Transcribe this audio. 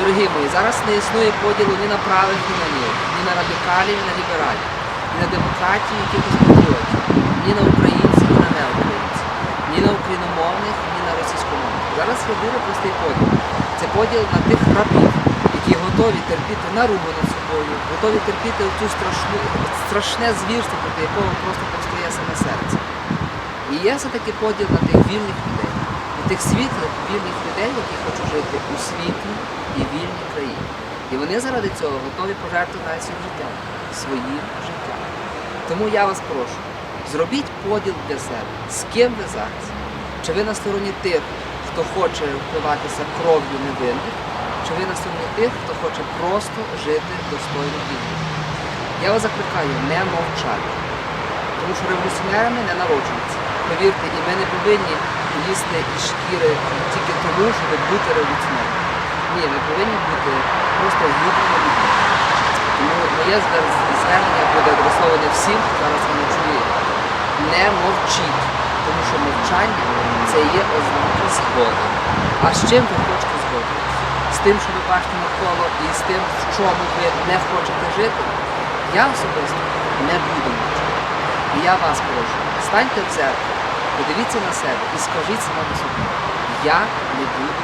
Дорогі мої, зараз не існує поділу ні на правих, ні на лівих, ні на радикалів, ні на лібералів, ні на демократію, якихось патріотів, ні на українців, ні на неукраїнців, ні на україномовних, ні на російськомовних. Зараз є дуже простий поділ. Це поділ на тих рабів, які готові терпіти наругу над собою, готові терпіти цю страшну, страшне звірство, проти якого просто повстає саме серце. І є все-таки поділ на тих вільних людей, тих світлих вільних людей, які хочуть жити у світлій і вільній країні. І вони заради цього готові пожертвувати навіть своїм життям, своїм життям. Тому я вас прошу, зробіть поділ для себе, з ким ви зараз. Чи ви на стороні тих, хто хоче впливатися кров'ю невинних, чи ви на стороні тих, хто хоче просто жити достойно війни. Я вас закликаю не мовчати. Тому що революціонерами не народжуються. Повірте, і ми не повинні їсти із шкіри тільки тому, щоб бути революціонерами. Ні, ми повинні бути просто людьми. Тому моє звер- звернення буде адресоване всім, хто зараз мене чує. Не мовчіть, тому що мовчання це є ознака згоди. А з чим ви хочете згодитися? З тим, що ви бачите навколо, і з тим, в чому ви не хочете жити, я особисто не буду мовчати. І я вас прошу, станьте в церкву, подивіться на себе і скажіть самому собі, я не буду